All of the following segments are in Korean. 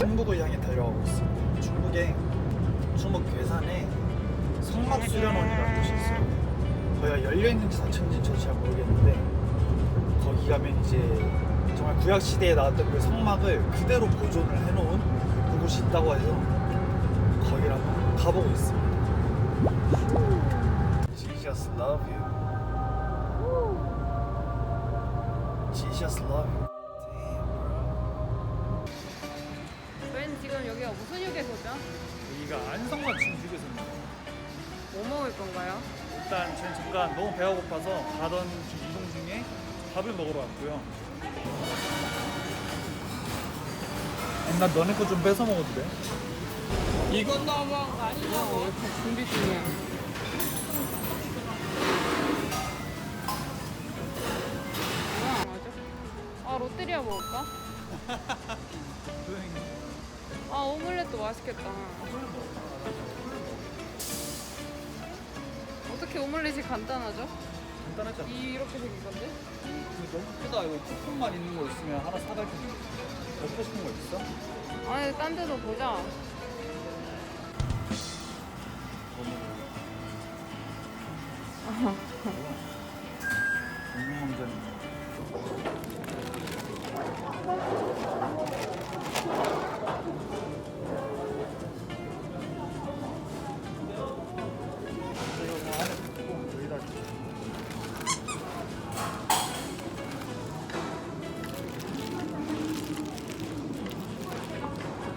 중국을 향해 달려가고 있습니다. 중국에 중국 괴산에 성막 수련원이라는 곳이 있어요. 거기가 열려 있는지 닫혔는지 저도 잘 모르겠는데 거기 가면 이제 정말 구약 시대에 나왔던 그 성막을 그대로 보존을 해놓은 그곳이 있다고 해서 거기를 한번 가보고 있습니다. Jesus love you. 여기가 무슨 휴게소죠? 여기가 안성맞춤 휴게소입니다. 뭐 먹을 건가요? 일단 저희 잠깐 너무 배가 고파서 가던 중 이동 중에 밥을 먹으러 왔고요. 나 너네 거 좀 뺏어 먹어도 돼? 이건 너무한 거 아니냐고 이렇게 준비 중이야 뭐야 맞아? 아 롯데리아 먹을까? 조용히. 아 오믈렛도 맛있겠다 어떻게 오믈렛이 간단하죠? 간단하지 않아? 이렇게 생긴 건데? 이거 너무 크다. 이거 쿠폰만 있는 거 있으면 하나 사갈 텐데. 먹고 싶은 거 있어? 아니 딴 데도 보자 공룡왕전.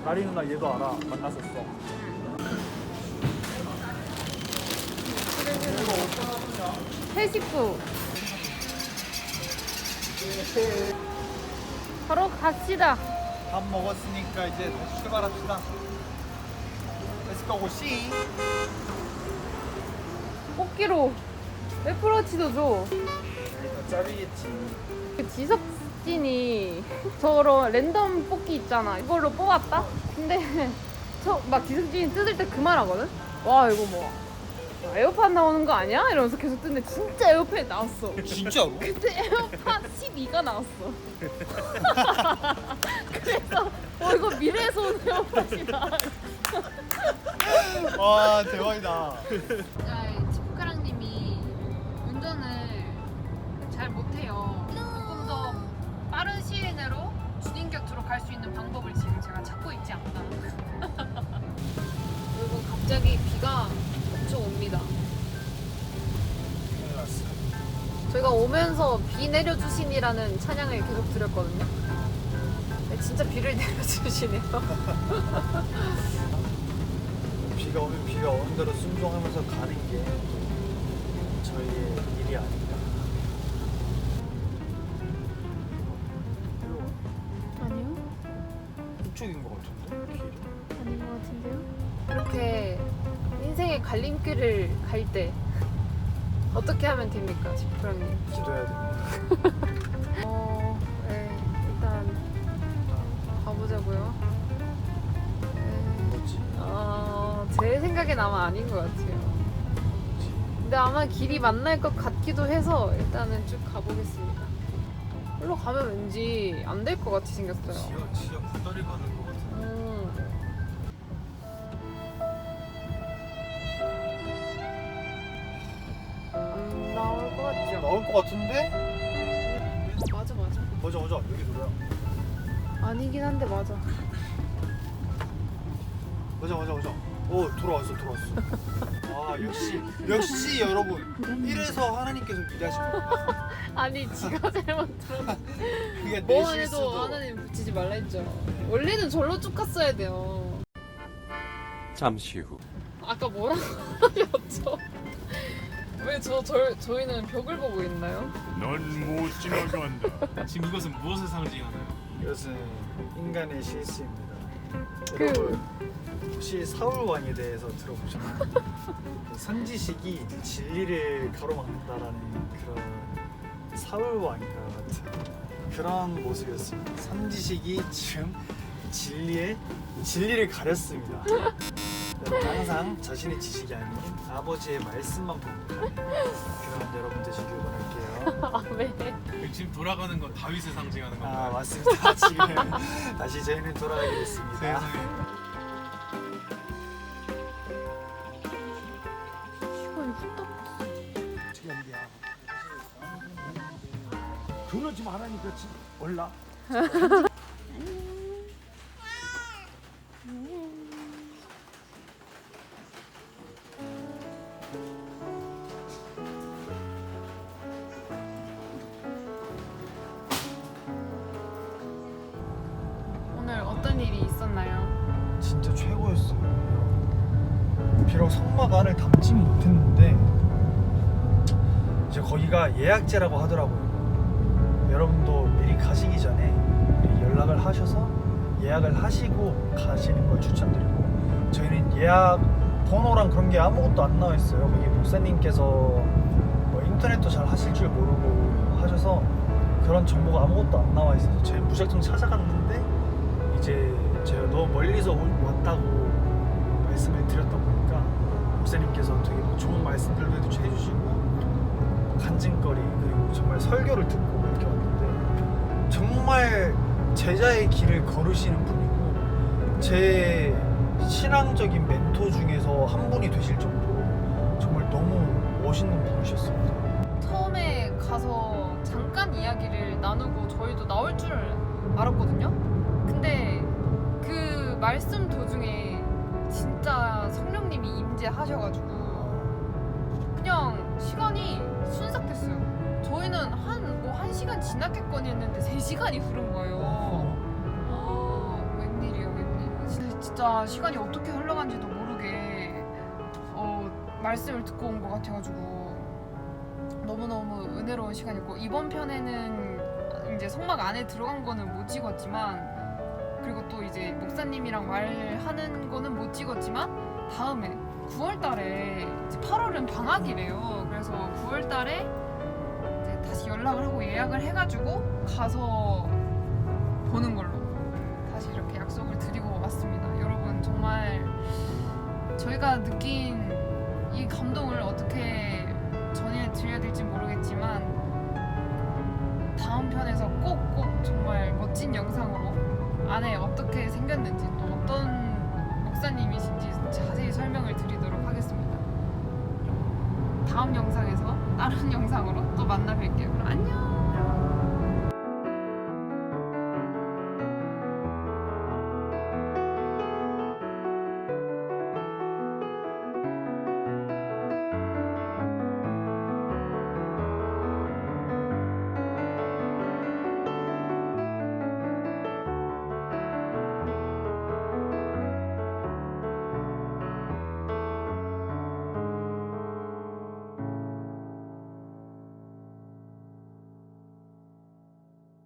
나리 누나 얘도 알아. 만났었어. 회식부 바로 갑시다. 밥 먹었으니까 이제 다시 출발합시다. Let's go 뽑기로. 애플워치도 줘? 더 짜리겠지. 그 지석진이 저런 랜덤 뽑기 있잖아 이걸로 뽑았다? 근데 저막 지석진이 뜯을 때 그 말 하거든? 와 이거 뭐 아, 에어팟 나오는 거 아니야? 이러면서 계속 뜨는데 진짜 에어팟 나왔어 진짜로? 그때 에어팟 12가 나왔어 그래서 어 이거 미래에서 온 에어팟이다 와 대박이다 집가랑님이 운전을 잘 못해요. 조금 더 빠른 시일 내로 수 있는 방법을 지금 제가 찾고 있지 않나. 그리고 갑자기 비가 엄청 옵니다. 저희가 오면서 비 내려주신이라는 찬양을 계속 드렸거든요. 근데 진짜 비를 내려주시네요. 비가 오면 비가 오는 대로 순종하면서 가는 게 저희의 일이 아닌가 쪽인 것 같은데 길이 아닌 것 같은데요? 이렇게 인생의 갈림길을 갈 때 어떻게 하면 됩니까, 지프랑님? 기도해야 됩니다 어, 네, 일단 가보자고요. 네, 그렇지 어, 제 생각엔 아마 아닌 것 같아요. 근데 아마 길이 만날 것 같기도 해서 일단은 쭉 가보겠습니다. 일로 가면 왠지 안 될 것 같이 생겼어요. 지하 지하 구다리 가는 것 같은데 음. 안 나올 것 같죠? 나올 것 같은데? 맞아 맞아 보자 보자 여기 돌아 아니긴 한데 맞아 보자 보자 보자 오 돌아왔어 돌아왔어 아 역시 역시 여러분 이래서 하나님께서 위대하신 겁니다 아니 지가 잘못 들었는데 그게 내 뭐만 해도 실수도 하나님 붙이지 말라 했죠 원래는 절로 쭉 갔어야 돼요 잠시 후. 아까 뭐라고 하셨죠? 왜저 저희는 벽을 보고 있나요? 넌 못 지나간다. 지금 이것은 무엇을 상징하나요? 이것은 인간의 실수입니다 그- 여러분 혹시 사울 왕에 대해서 들어보셨나요? 그 선지식이 진리를 가로막는다라는 그런 사울 왕과 같은 그런 모습이었습니다. 선지식이 지금 진리의 진리를 가렸습니다. 여러분 항상 자신의 지식이 아닌 아버지의 말씀만 보는 그런 여러분 되시길 바랄게요. 아 왜? 지금 돌아가는 건 다윗을 상징하는 아 건가요? 맞습니다. 지금 다시 저희는 돌아가게 됐습니다. 세상에 돈을 좀 하라니까 지 몰라. 오늘 어떤 일이 있었나요? 진짜 최고였어요. 비록 성막 안을 담지 못했는데 이제 거기가 예약제라고 하더라고요. 여러분도 미리 가시기 전에 연락을 하셔서 예약을 하시고 가시는 걸 추천드리고 저희는 예약 번호랑 그런 게 아무것도 안 나와 있어요. 거기 목사님께서 뭐 인터넷도 잘 하실 줄 모르고 하셔서 그런 정보가 아무것도 안 나와 있어서 저희 무작정 찾아갔는데 이제 제가 너무 멀리서 온- 왔다고 말씀을 드렸다 보니까 목사님께서 되게 뭐 좋은 말씀들도 해주- 해주시고 간증거리 그리고 정말 설교를 듣고 정말 제자의 길을 걸으시는 분이고 제 신앙적인 멘토 중에서 한 분이 되실 정도로 정말 너무 멋있는 분이셨습니다. 처음에 가서 잠깐 이야기를 나누고 저희도 나올 줄 알았거든요. 근데 그 말씀 도중에 진짜 성령님이 임재하셔가지고 그냥 시간이 순삭됐어요. 시간 지났겠거니 했는데 세 시간이 흐른 거예요. 아, 웬일이야 웬일. 진짜, 진짜 시간이 어떻게 흘러간지도 모르게 어, 말씀을 듣고 온 것 같아가지고 너무너무 은혜로운 시간이었고 이번 편에는 이제 성막 안에 들어간 거는 못 찍었지만 그리고 또 이제 목사님이랑 말하는 거는 못 찍었지만 다음에 9월 달에 8월은 방학이래요. 그래서 9월 달에 연락을 하고 예약을 해가지고 가서 보는 걸로 다시 이렇게 약속을 드리고 왔습니다. 여러분 정말 저희가 느낀 이 감동을 어떻게 전해드려야 될지 모르겠지만 다음 편에서 꼭꼭 정말 멋진 영상으로 안에 어떻게 생겼는지 또 어떤 목사님이신지 자세히 설명을 드리도록 하겠습니다. 다음 영상에서 다른 영상으로 또 만나 뵐게요. 그럼 안녕!